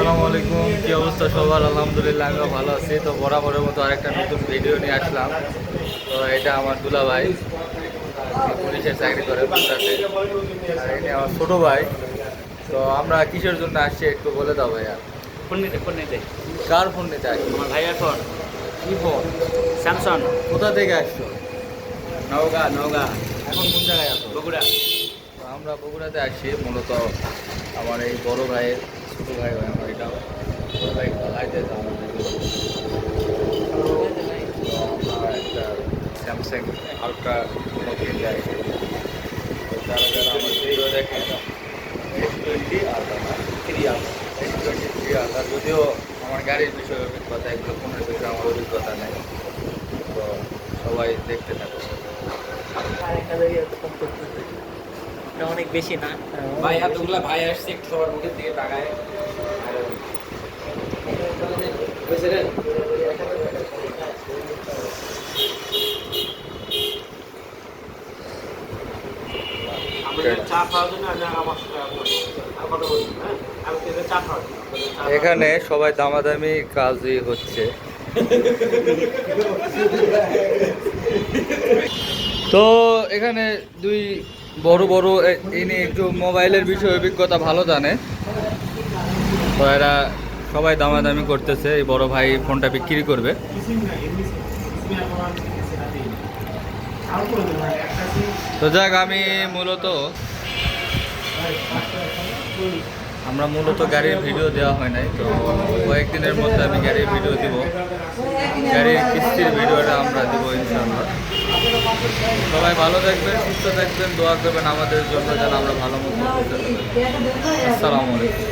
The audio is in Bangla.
আসসালামু আলাইকুম। কি অবস্থা সবার? আলহামদুলিল্লাহ আমিও ভালো আছি। তো বরাবরের মতো আরেকটা নতুন ভিডিও নিয়ে আসলাম। তো এটা আমার দুলা ভাই পুলিশের চাকরি করে বাংলাতে আর এটা আমার ছোটো ভাই। তো আমরা কিসের জন্য আসছি একটু বলে দাও ভাইয়া। ফোন নিতে ফোন নিতে কার ফোন নিতে আসছি? আমার ভাইয়ের ফোন। কি ফোন? স্যামসং। কোথা থেকে আসছো? নওগাঁ নওগাঁ। এখন কোন জায়গায় আছো? বগুড়া। তো আমরা বগুড়াতে আসছি। মূলত আমার এই বড় ভাইয়ের ছোটো ভাই। স্যামসাং আলট্রা কিনতে তো যারা যারা আমার video S twenty ultra three ultra S twenty three ultra যদিও আমার গাড়ির বিষয়ে অভিজ্ঞতা এগুলো ফোনের বিষয়ে আমার অভিজ্ঞতা নেই। তো সবাই দেখতে থাকো। অনেক বেশি না? ভাই এতগুলা ভাই আসছে একটু সবার মুখের দিকে তাকায়। বুঝলেন চা খাওয়ার জন্য আমি আমার কথা বলছি হ্যাঁ আমি তো চা খাওয়ার এখানে সবাই দামাদামি কাজই হচ্ছে। তো এখানে দুই বড় বড় এ- ইনি একটু মোবাইলের বিষয়ে অভিজ্ঞতা ভালো জানে। তো এরা সবাই দামাদামি করতেছে এই বড় ভাই ফোনটা বিক্রি করবে। তো যাক, আমি মূলত আমরা মূলত গাড়ির ভিডিও দেওয়া হয় নাই, তো কয়েকদিনের মধ্যে আমি গাড়ির ভিডিও দিব। গাড়ির কিস্তির ভিডিওটা আমরা দেবো, ইনশাআল্লাহ। সবাই ভালো থাকবেন, সুস্থ থাকবেন, দোয়া করবেন আমাদের জন্য, যেন আমরা ভালো মতো। আসসালামু আলাইকুম।